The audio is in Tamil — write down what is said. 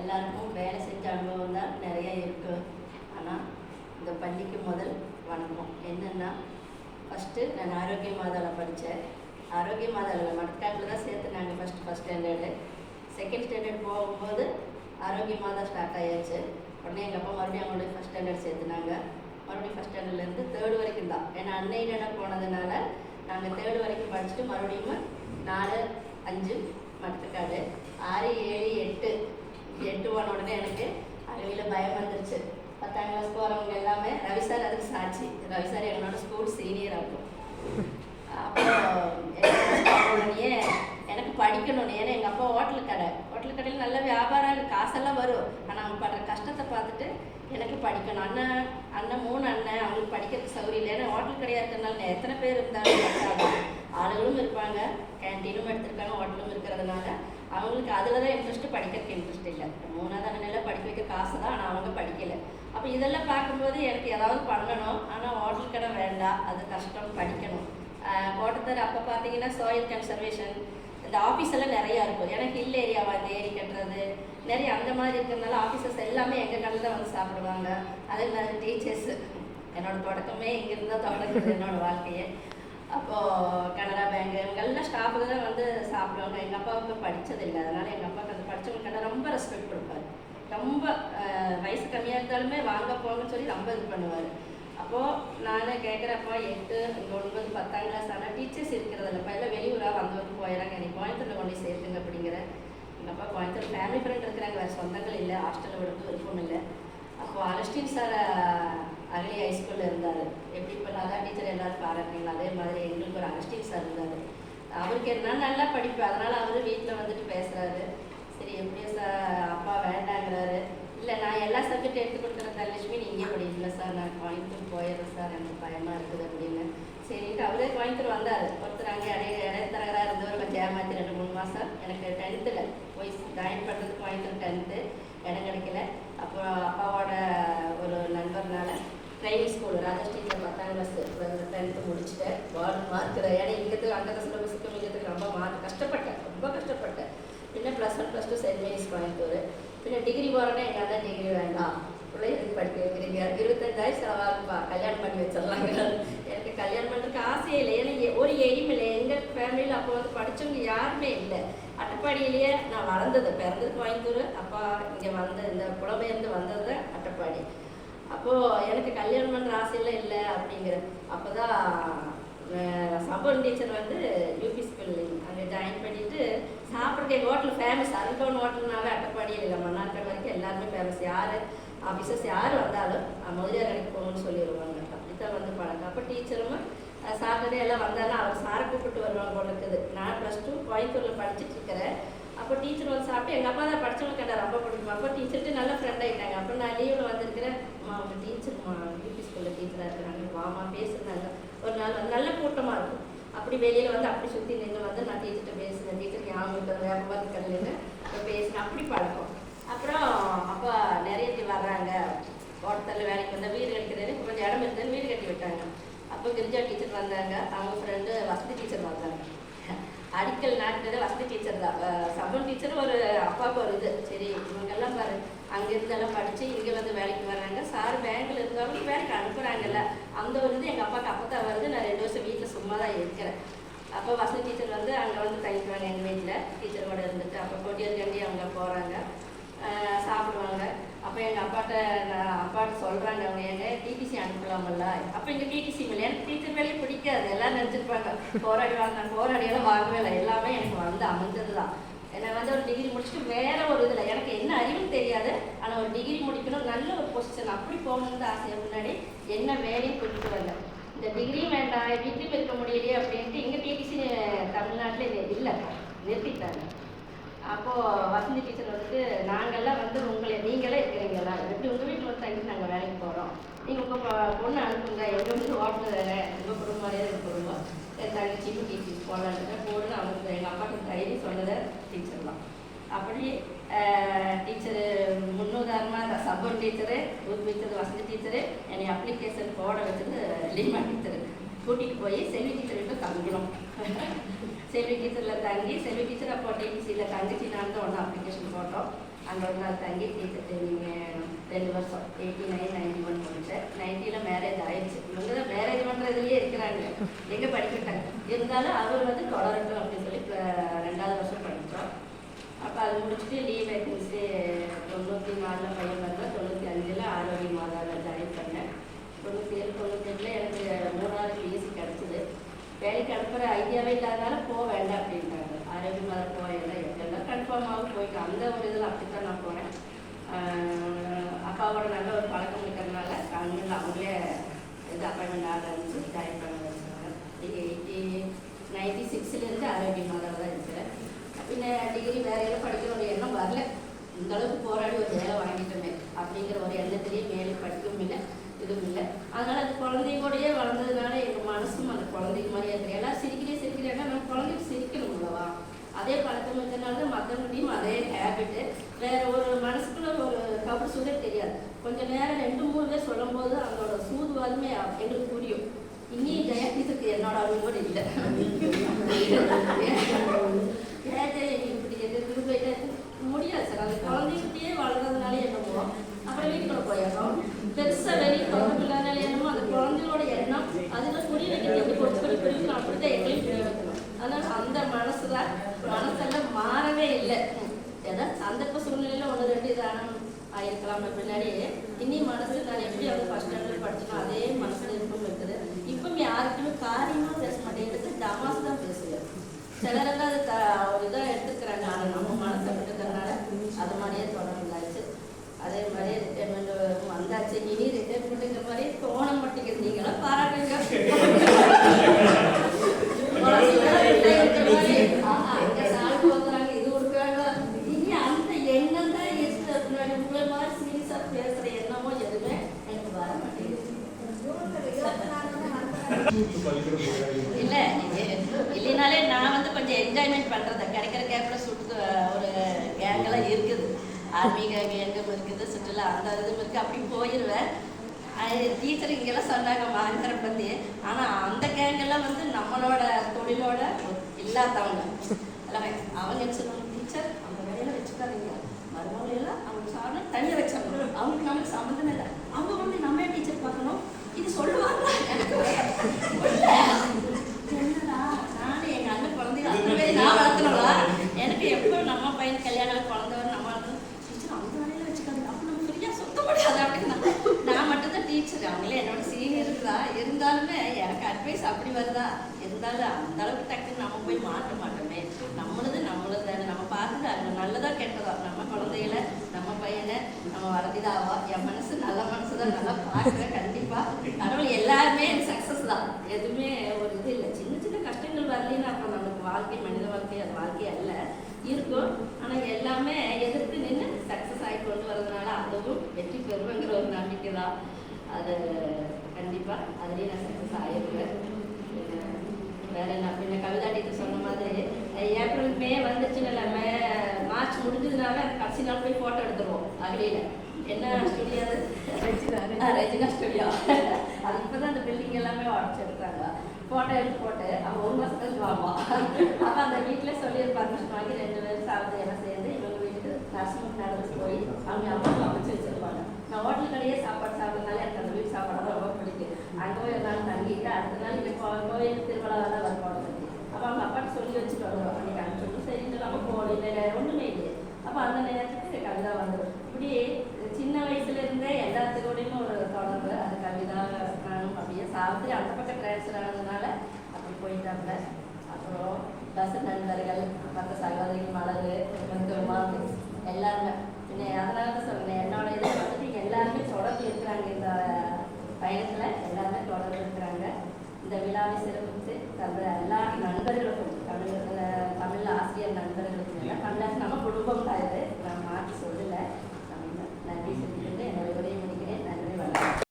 எல்லாருக்கும் வேலை செஞ்ச அனுபவம் தான் நிறைய இருக்கு. ஆனால் இந்த பள்ளிக்கு முதல் வணக்கம். என்னென்னா ஃபஸ்ட்டு நான் ஆரோக்கிய மாதாவில் படித்தேன் ஆரோக்கிய மாதாவில் மடக்காட்டில் தான் சேர்த்துனாங்க first first standard second standard போகும்போது ஆரோக்கிய மாதா ஸ்டார்ட் ஆயாச்சு. உடனே எங்கள் அப்பா மறுபடியும் அவங்களோட ஃபஸ்ட் ஸ்டாண்டர்ட் சேர்த்துனாங்க. மறுபடியும் ஃபஸ்ட் ஸ்டாண்டர்ட்லேருந்து தேர்டு வரைக்கும் தான். ஏன்னா அன்னையிட போனதுனால நாங்கள் தேர்டு வரைக்கும் படிச்சுட்டு மறுபடியும் நாலு அஞ்சு மட்டக்காடு ஆறு ஏழு எட்டு எட்டு போன உடனே எனக்கு அறிவியில் பயம் வந்துருச்சு. பத்தாம் கிளாஸ் போகிறவங்க எல்லாமே ரவி சார் அதுக்கு சாட்சி. ரவி சார் என்னோட ஸ்கூல் சீனியர் ஆகும் அப்புறம் உடனே எனக்கு படிக்கணும்னு ஏன்னா எங்கள் அப்பா ஹோட்டல் கடை. ஹோட்டல் கடையில் நல்ல வியாபாரம் காசெல்லாம் வரும். ஆனால் அவங்க படுற கஷ்டத்தை பார்த்துட்டு எனக்கு படிக்கணும். அண்ணன் அண்ணன் மூணு அண்ணன் அவங்களுக்கு படிக்கிறதுக்கு சௌரியம் இல்லை. ஏன்னா ஹோட்டல் கடையாக இருக்கிறதுனால எத்தனை பேர் இருந்தாலும் ஆளுகளும் இருப்பாங்க கேன்டீனும் எடுத்திருக்காங்க ஹோட்டலும் இருக்கிறதுனால அவங்களுக்கு அதில் தான் இன்ட்ரெஸ்ட் படிக்கிறதுக்கு இன்ட்ரெஸ்ட் இல்லை. மூணாவது அண்ணனில் படிக்க வைக்க காசு தான் ஆனால் அவங்க படிக்கலை. அப்போ இதெல்லாம் பார்க்கும்போது எனக்கு ஏதாவது பண்ணணும். ஆனால் ஹோட்டல் கடை வேண்டாம். அது கஷ்டம் படிக்கணும். கோட்டத்தர் அப்போ பார்த்தீங்கன்னா சோயில் கன்சர்வேஷன் இந்த ஆஃபீஸ் எல்லாம் நிறையா இருக்கும். எனக்கு ஹில் ஏரியாவா இந்த ஏரி கட்டுறது நிறைய அந்த மாதிரி இருக்கிறதுனால ஆஃபீஸர்ஸ் எல்லாமே எங்கள் கடையில் தான் வந்து சாப்பிடுவாங்க. அதே மாதிரி டீச்சர்ஸ் என்னோட தொடக்கமே இங்கிருந்து தான் தொடங்குது என்னோட வாழ்க்கையை. அப்போது கனரா பேங்க் எங்கெல்லாம் ஸ்டாஃபுக்கு தான் வந்து சாப்பிடுவாங்க எங்கள் அப்பாவுக்கு படித்ததில்லை அதனால் எங்கள் அப்பாவுக்கு அந்த படித்தவங்க ரொம்ப ரெஸ்பெக்ட் கொடுப்பார். ரொம்ப வயசு கம்மியாக இருந்தாலுமே வாங்க போங்கன்னு சொல்லி ரொம்ப இது பண்ணுவார். அப்போது நான் கேட்குறப்போ எட்டு இங்கே ஒன்பது பத்தாம் கிளாஸ் ஆனால் டீச்சர்ஸ் இருக்கிறதில்லப்பா எல்லாம் வெளியூராக வந்தவங்க போயிடறாங்க என்னை கோயம்புத்தூரில் கொண்டு போய் சேர்த்துங்க அப்படிங்கிற. எங்கள் அப்பா கோயம்புத்தூர் ஃபேமிலி ஃப்ரெண்ட் இருக்கிறாங்க. வேறு சொந்தங்கள் இல்லை. ஹாஸ்டலில் விடுறது விருப்பம் இல்லை. அப்போ அலஸ்டின் சார் அகலி ஹைஸ்கூலில் இருந்தார். எப்படி இப்போ நல்லா டீச்சர் எல்லாரும் பாராட்டுறீங்களா? அதே மாதிரி எங்களுக்கு ஒரு அகஸ்டின் சார் இருந்தார். அவருக்கு என்ன நல்லா படிப்பு அதனால் அவர் வீட்டில் வந்துட்டு பேசுகிறாரு சரி எப்படியோ சார் அப்பா வேண்டாங்கிறாரு. இல்லை நான் எல்லா சப்ஜெக்ட் எடுத்து கொடுக்குறேன் தனலட்சுமி நீங்கள் படி. இல்லை சார் நான் கோயம்புத்தூர் போயிடுறேன் சார் எனக்கு பயமாக இருக்குது அப்படின்னு. சரின்ட்டு அவரே கோயம்புத்தூர் வந்தார். ஒருத்தர் அங்கே இடைய இடைத்தரகராக இருந்தவர் கொஞ்சம் ஏமாற்றி ரெண்டு மூணு மாதம் எனக்கு டென்த்தில் போய் ஜாயின் பண்ணுறதுக்கு கோயம்புத்தூர் டென்த்து இடம் கிடைக்கல. அப்புறம் அப்பாவோட ஒரு நண்பர்னால ட்ரைனிங் ஸ்கூல் ராஜஸ்ரீயில் பத்தாம் கிளாஸ் டென்த்து முடிச்சுட்டேன். வார்டு மார்க் ஏன்னா இங்கத்துக்கு அங்கே சிலபஸுக்கும் இங்கத்துக்கு ரொம்ப மார்க் கஷ்டப்பட்டேன் ரொம்ப கஷ்டப்பட்டேன். பின்ன plus one plus two Saint Mary's Coimbatore. பின்ன டிகிரி போகிறேன்னா எங்கள் தான் டிகிரி வேண்டாம். பிள்ளை எதுக்கு படிக்க வைக்கிறீங்க? இருபத்தஞ்சாயிரம் செலவாகும்பா கல்யாணம் பண்ணி வச்சிடலாங்க. எனக்கு கல்யாணம் பண்ணுறதுக்கு ஆசையே இல்லை. ஏன்னா எ- ஒரு எய்ம் இல்லை. எங்கள் ஃபேமிலியில் அப்போ வந்து படித்தவங்க யாருமே இல்லை. அட்டப்பாடியிலேயே நான் வளர்ந்தது. பிறந்தது கோயம்புத்தூர். அப்பா இங்கே வந்த இந்த புலமையிருந்து வந்தது அட்டப்பாடி. அப்போது எனக்கு கல்யாணம் பண்ணுற ஆசையெல்லாம் இல்லை அப்படிங்கிற அப்போ தான் சம்பவம் டீச்சர் வந்து யூபி ஸ்கூல் அங்கே ஜாயின் பண்ணிட்டு சாப்பிட்றதுக்கு ஹோட்டல் ஃபேமஸ் அருங்கோன் ஹோட்டல்னாவே அட்டப்பாடியில் இல்லை. மன்னார்கல் வரைக்கும் எல்லாருமே ஃபேமஸ் யார் ஆஃபீஸர்ஸ் யார் வந்தாலும் அஹ், முதலியார் கடைக்கு போகணும்னு சொல்லிடுவாங்க அப்படித்தான் வந்து பழக்கம். அப்போ டீச்சரும் சாட்டர்டே எல்லாம் வந்தாலும் அவர் சாரை கூப்பிட்டு வருவாங்க போல இருக்குது. நான் ப்ளஸ் டூ கோயம்புத்தூரில் படிச்சுட்டு இருக்கிறேன். அப்போ டீச்சர் வந்து சாப்பிட்டு எங்கள் அப்பா தான் படித்தவங்க கேட்டார் ரொம்ப பிடிக்கும். அப்போ டீச்சர்ட்டு நல்ல ஃப்ரெண்ட் ஆகிட்டாங்க அப்போ நான் லீவில் வந்திருக்கிறேன். அம்மா அவங்க டீச்சர் யூபி ஸ்கூலில் டீச்சராக இருக்கிறாங்க வாமா பேசுனாங்க. ஒரு நாள் வந்து நல்ல கூட்டமாக இருக்கும். அப்படி வெளியில் வந்து அப்படி சுற்றி நின்று வந்து நான் டீச்சர்கிட்ட பேசுனேன். டீச்சர் ஞாபகம் இருக்கிறது வியாபாரத்து இப்போ பேசினேன். அப்படி பழக்கம். அப்புறம் அப்போ நிறைய பேர் வர்றாங்க. ஹோட்டலில் வேலைக்கு வந்தால் வீடு கட்டிக்கிறது கொஞ்சம் இடம் இருந்தேன்னு வீடு கட்டி விட்டாங்க. அப்போ கிரிஜா டீச்சர் வந்தாங்க. அவங்க ஃப்ரெண்டு வசதி டீச்சர் வந்தாங்க. அடிக்கல் நாட்டுறது வசதி டீச்சர் தான். சபன் டீச்சர் ஒரு அப்பாவுக்கு ஒரு இது. சரி இவங்கெல்லாம் பாரு அங்கேருந்தெல்லாம் படித்து இங்கே வந்து வேலைக்கு வர்றாங்க சார் பேங்க்கில் இருந்தவங்க வேலைக்கு அனுப்புகிறாங்கல்ல அந்த ஒரு இது எங்கள் அப்பாவுக்கு அப்போ தான் வருது. நான் ரெண்டு வருஷம் வீட்டில் சும்மா தான் இருக்கிறேன். அப்போ வசதி டீச்சர் வந்து அங்கே வந்து தங்கிக்குவாங்க எங்கள் வீட்டில் டீச்சர் கூட இருந்துட்டு அப்போ கொடியர் கண்டி அவங்க போகிறாங்க சாப்பிடுவாங்க. அப்போ எங்கள் அப்பாட்ட நான் அப்பாட்ட சொல்கிறாங்க அவங்க எங்க டிடிசி அனுப்பலாமல்ல? அப்போ இங்கே டிடிசி இல்லை எனக்கு டீச்சர் வேலையை பிடிக்காது. எல்லாம் நினச்சிருப்பாங்க போராடி வாங்க நான் போராடியெல்லாம் வாங்கவே இல்லை. எல்லாமே எனக்கு வந்து அமைஞ்சது தான் என்னை வந்து ஒரு டிகிரி முடிச்சுட்டு வேற ஒரு இதில் எனக்கு என்ன அறிவுன்னு தெரியாது. ஆனால் ஒரு டிகிரி முடிக்கணும் நல்ல ஒரு பொசிஷன் அப்படி போகணுன்னு ஆசையை முன்னாடி என்ன வேலையும் கொண்டுட்டு வரல. இந்த டிகிரியும் வேண்டாம் வீட்லையும் இருக்க முடியலையே அப்படின்ட்டு இங்கே டிடிசி தமிழ்நாட்டில் இல்லை நிறுத்திட்டாங்க. அப்போது வசந்தி டீச்சர் வந்துட்டு நாங்கள்லாம் வந்து உங்களை எப்படி உங்கள் வீட்டில் வந்து தங்கி நாங்கள் வேலைக்கு போகிறோம் நீங்கள் உங்கள் பொண்ணு அனுப்புங்க. எங்கள் வந்து ஹோட்டல் வேறு உங்கள் குடும்பம் மாதிரியே எங்கள் குடும்பம்? என் தங்கச்சிக்கும் டீச்சர் போகலான்னு போடுன்னு அவங்க எங்கள் அப்பாவுக்கு தைரியம் சொன்னதை டீச்சர் தான். அப்படி டீச்சரு முன்னுதாரணமாக சப்போர்ட் டீச்சரு ஊக்குவித்தது வசதி டீச்சரு என்னை அப்ளிகேஷன் போட வச்சது லீமா டீச்சரு கூட்டிகிட்டு போய் செல்வி டீச்சர் தங்கணும் செல்வி டீச்சரில் தங்கி செல்வி டீச்சர் அப்போ டிபிசியில் தங்கச்சி நான் தான் ஒன்று அப்ளிகேஷன் போட்டோம். அங்கே ஒரு நாள் தங்கி டீச்சர் நீங்கள் ரெண்டு வருஷம் எயிட்டி நைன் நைன்டி ஒன் முடித்தேன் நைன்ட்டியில் மேரேஜ் ஆயிடுச்சு. இவங்க தான் மேரேஜ் பண்ணுறதுலேயே இருக்கிறாங்க. எங்கே படிக்கட்டாங்க? இருந்தாலும் அவர் வந்து தொடரட்டும் அப்படின்னு சொல்லி இப்போ ரெண்டாவது வருஷம் படித்தோம் அப்போ அது முடிச்சுட்டு லீவ் வேக்கன்சி தொண்ணூற்றி நாலில் பையன் வந்தால் தொண்ணூற்றி அஞ்சில் ஆரோக்கிய மாதாவில் ஜாயின் பண்ணேன். தொண்ணூற்றி ஏழு எட்டில் எனக்கு மூணாவது பிஎஸ்சி கிடச்சிது. வேலைக்கு அனுப்புகிற ஐடியாவே இல்லாதனால போக வேண்டாம் அப்படின்னு மேரேஜ் மாதம் போயெல்லாம் எங்கெல்லாம் கன்ஃபார்மாக போயிட்டு அந்த ஒரு இதில் அப்படித்தான் நான் போனேன் அப்பாவோட நல்ல ஒரு பழக்கம் இருக்கிறதுனால கண்ணில் அவங்களே இது அப்பாயின்மெண்ட் ஆர்டர் இருந்துச்சு ஜாயின் பண்ண வச்சுருக்காங்க. எயிட்டி நைன்டி சிக்ஸ்லேருந்து ஆரோக்கிய மாதம் தான் இருக்கிறேன் பின்ன டிகிரி வேற எல்லாம் படிக்கிற ஒரு எண்ணம் வரல. இந்த அளவுக்கு போராடி ஒரு வேலை வாங்கிட்டோமே அப்படிங்கிற ஒரு எண்ணத்திலேயே மேலே படிக்கவும் இல்லை இதுவும் இல்லை. அதனால அந்த குழந்தையோடயே வளர்ந்ததுனால எங்கள் மனசும் அந்த குழந்தைக்கு மாதிரியே இருக்கு எல்லாம் சிரிக்கிறே சிரிக்கிறேன்னா நம்ம குழந்தைக்கு சிரிக்கணும். அதே பழக்கம் இருக்கிறனால தான் மற்றவங்களையும் அதே ஹேபிட்டு வேற ஒரு மனசுக்குள்ள ஒரு கபர் சூடே தெரியாது. கொஞ்சம் நேரம் ரெண்டு மூணு பேர் சொல்லும்போது அதோட சூதுவாதுமே எங்களுக்கு புரியும். இனி ஜெயதீசத்துக்கு என்னோட அனுபவம் இல்லை. இப்படி எதிர்த்து போயிட்டு முடியாது சார். அந்த குழந்தைகிட்டயே வளர்றதுனால என்னமோ. அப்புறம் வீட்டுக்குள்ள போயிடுறோம் பெருசா வெளியே தொடர்பு இல்லாதனால என்னமோ அந்த குழந்தையோட எண்ணம் அதுல புரிய வைக்கிறது எப்படி கொஞ்சம் கொஞ்சம் அப்படிதான் எங்களையும் புரிய வைக்கணும். அதனால அந்த மனசுல ஆயிருக்கலாம் பின்னாடியே இனி மனசு நான் எப்படி அதை ஃபர்ஸ்ட் ஸ்டாண்டர்ட் படிச்சனோ அதே மனசுல இருக்கும் இருக்குது இப்போ யாருக்குமே காரியமா பேச மாட்டேங்குது தமாஸ் தான் பேசுவேன் சிலரெல்லாம் அது த- ஒரு இதாக எடுத்துக்கிறாங்க ஆனால் நம்ம மனசை விட்டுக்கிறதுனால அது மாதிரியே தொடர்ந்தாச்சு அதே மாதிரி ரிட்டைர்மெண்ட் வந்தாச்சு இனி ரிட்டைர்மெண்ட்டுங்கிற மாதிரி தோண மாட்டேங்குது நீங்களாம் பாராட்டுங்க குழந்தைங்களாம் retire இருக்கிற மாதிரி, ஆஹா, இங்க சால் போக்குறாங்க, இது கொடுக்குறாங்க. இனி அந்த எண்ணம் தான் இருக்கு. முன்னாடி உங்களை மாதிரி serious ஆ பேசுற எண்ணமோ எதுவுமே எனக்கு வர மாட்டேங்குது இல்ல இது- இல்லைனாலே நான் வந்து கொஞ்சம் என்ஜாய்மெண்ட் கிடைக்கிற கேப்பில் சுட்டு ஒரு கேங்கெல்லாம் இருக்குது. ஆன்மீக கேங்கும் இருக்குது சுற்றுலா அந்த இதுவும் இருக்கு. அப்படி போயிடுவேன் டீச்சர் இங்கெல்லாம் சொன்னாங்க மகேந்திர பத்தி. ஆனா அந்த கேங்கெல்லாம் வந்து நம்மளோட தொழிலோட இல்லாதவங்க அவங்க என்ன சொல்லுவாங்க டீச்சர் அந்த வேலையில வச்சுக்காதீங்க மருமகளையெல்லாம் அவங்க சாப்பிட தனியாக வச்சிடணும் அவங்களுக்கு நமக்கு சம்மந்தம் இல்லை அவங்க வந்து நம்ம டீச்சர் பார்க்கணும் இது சொல்லுவாங்களா எனக்கு இல்ல. என்னடா நானும் எங்க அண்ணன் குழந்தைங்க அந்த மாதிரி நான் வளர்க்கணும்ல எனக்கு எப்போ நம்ம பையன் கல்யாணம் ஆகி குழந்தை வரும் நம்ம வளர்க்கணும் டீச்சர் அந்த வேலையில வச்சுக்காது அப்போ நம்ம ஃப்ரீயாக சுத்த முடியாது அப்படின்னா நான் மட்டும் தான் டீச்சர் அவங்களே என்னோட சீனியர் தான் இருந்தாலுமே எனக்கு அட்வைஸ் அப்படி வருதா? இருந்தாலும் அந்த அளவுக்கு டக்குன்னு நம்ம போய் மாட்ட மாட்டோமே. நம்மளது நம்மளது தானே. நம்ம பார்த்துட்டு அது நல்லதா கெட்டதா? நம்ம குழந்தைகளை நம்ம பையனை நம்ம வரதிதாவா என் மனசு நல்ல மனசு தான். நல்லா பார்க்குறேன். கண்டிப்பா. கடவுள் எல்லாருமே சக்ஸஸ் தான். எதுவுமே ஒரு இது இல்லை. சின்ன சின்ன கஷ்டங்கள் வரலன்னா அப்புறம் நம்மளுக்கு வாழ்க்கை மனித வாழ்க்கை அது வாழ்க்கை அல்ல. இருக்கும். ஆனா எல்லாமே எதிர்த்து நின்று சக்ஸஸ் ஆகி கொண்டு வரதுனால அதுவும் வெற்றி பெறுவேங்கிற ஒரு நம்பிக்கை தான். அது கண்டிப்பா அதுலேயும் நான் சக்ஸஸ் ஆகிருவேன் வேற என்ன பின்ன கவிதா டீச்சர் சொன்ன மாதிரி ஏப்ரல் மே வந்துச்சுன்னு மே மார்ச் முடிஞ்சதுனால கடைசி நாள் போய் போட்டோ எடுத்துருவோம் அகலியில. என்ன ஸ்டுடியோ ரெஜினா ஸ்டுடியோ அது இப்பதான் அந்த பில்டிங் எல்லாமே உடச்சு எடுத்தாங்க. போட்டோ எடுத்து போட்டு அவன் ஒரு கழிச்சு வாங்குவான் அப்ப அந்த வீட்டுல சொல்லி ஒரு பர்மிஷன் வாங்கி ரெண்டு பேரும் சாப்பிட்டு எல்லாம் சேர்ந்து இவங்க வீட்டுக்கு நர்சிங் நடந்து போய் அவங்க அம்மா அமைச்சு வச்சிருப்பாங்க. நான் ஹோட்டல் கடையே சாப்பாடு சாப்பிட்றதுனால பண்ணிட்டு அடுத்த நாள் இங்கே கோயில் திருவிழாவில் தான் வருவாங்க. அப்போ அவங்க அப்பாட்ட சொல்லி வச்சுட்டு வருவோம் அன்றைக்கி அனுப்பிச்சு சரி நம்ம போகணும் இல்லை ஒன்றுமே இல்லை அப்போ அந்த நேரத்துக்கு கவிதா வந்துடும் இப்படி சின்ன வயசுலேருந்தே எல்லாத்துக்கூடையும் ஒரு தொடர்பு. அது கவிதா நானும் அப்படியே சாப்பிட்டு அந்த பக்கம் ட்ரான்ஸ்ஃபர் ஆனதுனால அப்படி போயிட்டாங்க அப்புறம் பச நண்பர்கள் பக்க சகோதரி மலர் மருத்துவமாக எல்லாருமே அதனால தான் சொன்னேன் என்ன